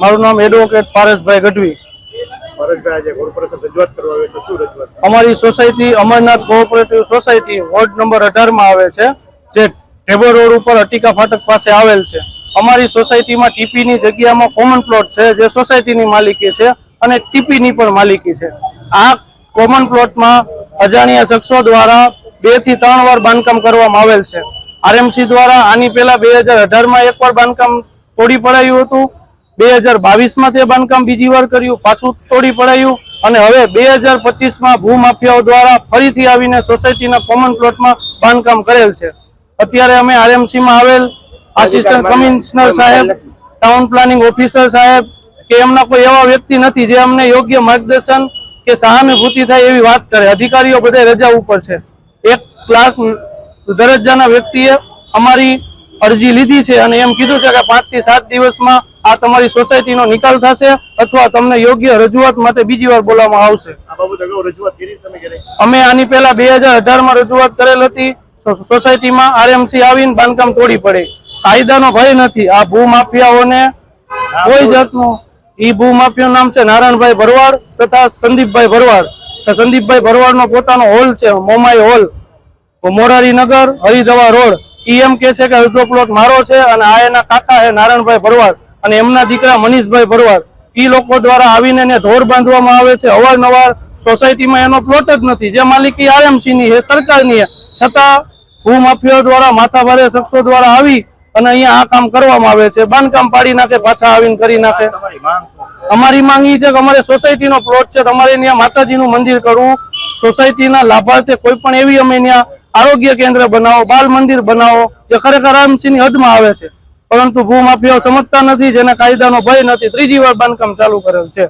મારું નામ એડવોકેટ પારસભાઈ ગઢવી. અમારી society Amarnath cooperative society ward number અઢારમાં આવે છે જે ઢેબો રોડ ઉપર અટીકા ફાટક પાસે આવેલ છે. અમારી સોસાયટીમાં ટીપીની જગ્યામાં કોમન પ્લોટ છે જે સોસાયટીની માલિકી છે અને ટીપીની પણ માલિકી છે. આ કોમન પ્લોટમાં અજાણ્યા શખ્સો દ્વારા બેથી ત્રણ વાર બાંધકામ કરવામાં આવેલ છે. આરએમસી દ્વારા આની પહેલા બે હજાર અઢારમાં એકવાર બાંધકામ તોડી પડાયું હતું. બે હજાર બાવીસમાં તે બાંધકામ બીજી વાર કર્યું પાછું તોડી પડાયું અને હવે બે હજાર પચીસમાં ભૂમાફિયાઓ દ્વારા ફરીથી આવીને સોસાયટીના કોમન પ્લોટમાં બાંધકામ કરેલ છે. અત્યારે અમે આરએમસી માં આવેલ આસિસ્ટન્ટ કમિશનર સાહેબ ટાઉન પ્લાનિંગ ઓફિસર સાહેબ કે એમના કોઈ એવા વ્યક્તિ નથી જે અમને યોગ્ય માર્ગદર્શન કે સહાનુભૂતિ થાય એવી વાત કરે. અધિકારીઓ બધા રજા ઉપર છે. એક ક્લાર્ક દરજ્જાના વ્યક્તિએ અમારી અરજી લીધી છે અને એમ કીધું છે કે પાંચથી સાત દિવસમાં આ તમારી સોસાયટીનો નિકાલ થશે અથવા તમને યોગ્ય રજૂઆત માટે બીજી વાર બોલાવવામાં આવશે. અમે આની પહેલા બે હજાર અઢારમાં રજૂઆત કરેલ હતી. સોસાયટીમાં આરએમસી આવીને બાંધકામ તોડી પડે. કાયદાનો ભય નથી. આ ભૂમાફિયાઓને કોઈ જાતનું ઈ ભૂમાફિયાનું નામ છે નારાયણભાઈ ભરવાડ તથા સંદીપભાઈ ભરવાડ. સંદીપભાઈ સંદીપભાઈ ભરવાડનો પોતાનો હોલ છે મોમાઈ હોલ. મોરારીનગર હરિદવા રોડ. ઈ એમ કે છે કે અડધો પ્લોટ મારો છે અને આ એના કાકા છે નારાયણભાઈ ભરવાડ. અને એમના દીકરા મનીષભાઈ ભરવાડ, ઈ લોકો દ્વારા આવીને એને ઢોર બાંધવામાં આવે છે. અવારનવાર સોસાયટીમાં એનો પ્લોટ જ નથી. જે માલિકી આરએમસી ની છે, સરકારની છતાં ભૂમાફિયાઓ દ્વારા માથાભારે શખ્સો દ્વારા આવી અને અહીંયા આ કામ કરવામાં આવે છે. બાંધકામ પાડી નાખે, પાછા આવીને કરી નાખે? અમારી માંગ છે કે અમારે સોસાયટીનો પ્લોટ છે. તમારે ત્યાં માતાજીનું મંદિર કરવું. સોસાયટીના લાભાર્થે કોઈ પણ એવી અમે ત્યાં આરોગ્ય કેન્દ્ર બનાવો, બાલ મંદિર બનાવો, જે ખરેખર આમસીની હદમાં આવે છે. પરંતુ ભૂમાફિયાઓ સમજતા નથી જેને કાયદાનો ભય નથી. ત્રીજી વાર બાંધકામ ચાલુ કરેલ છે.